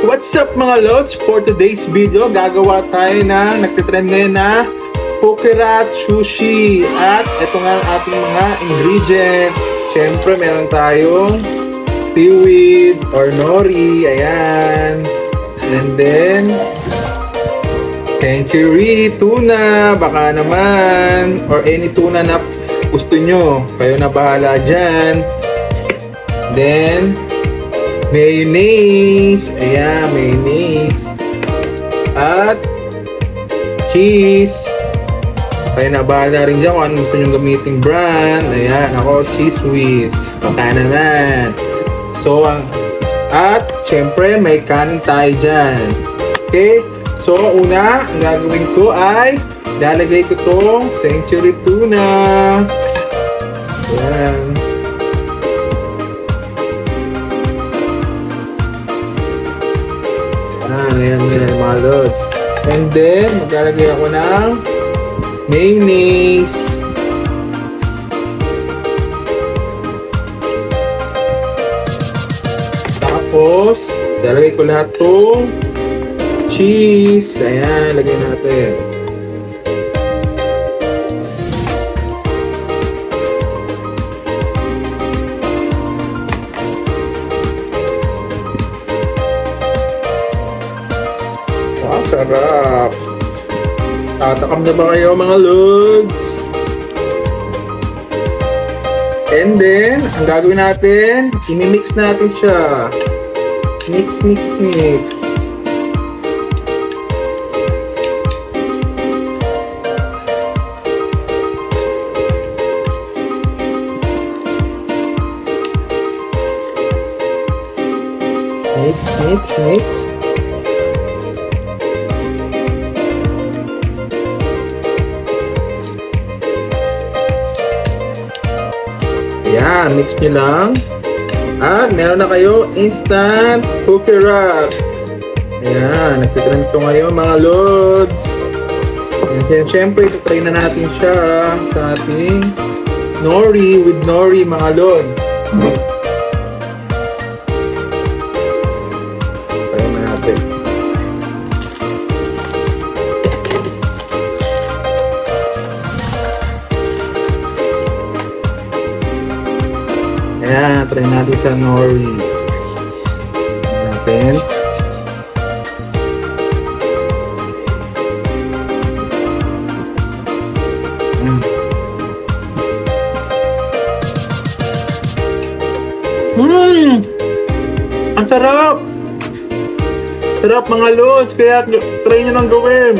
What's up mga lods? For today's video, gagawa tayo ng nagtitrend ngayon na Pokerat Sushi. At ito nga ang ating mga ingredient. Siyempre, meron tayong seaweed or nori. Ayan. And then, century tuna. Baka naman. Or any tuna na gusto nyo. Kayo na bahala dyan. Then, mayonnaise. Ayan, mayonnaise. At cheese. Kaya na bahala rin dyan kung ano gusto nyo gamiting brand. Ayan, ako, cheese whiz. Baka naman. So, ang at, syempre, may kanin tayo dyan. Okay? So, una, ang gagawin ko ay lalagay ko tong century tuna. Ah, ayan yan, mga lods. And then, maglalagay ako ng mayonnaise. Tapos, lalagay ko lahat tong cheese. Ayan, lagay natin. Sarap. Tatakam na ba kayo mga lods? And then, ang gagawin natin, imimix natin siya. Mix, mix, mix. Mix, mix, mix. Ayan, mix nyo lang. At meron na kayo instant cookie wrap. Ayan, nagtitrend to ngayon mga lods. And then, syempre, try na natin siya sa ating nori with nori mga lods. Try natin sa nori. Natin. Mm. Mmm! Ang sarap! Sarap mga lods, kaya try nyo nang gawin.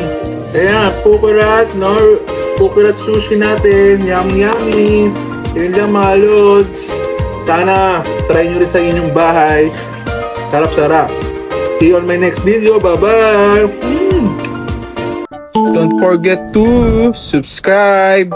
Ayan, pukurat, nor, pukurat sushi natin, yummy yummy. Yun lang mga lods. Sana try nyo rin sa inyong bahay. Sarap-sarap. See you on my next video. Bye-bye! Don't forget to subscribe.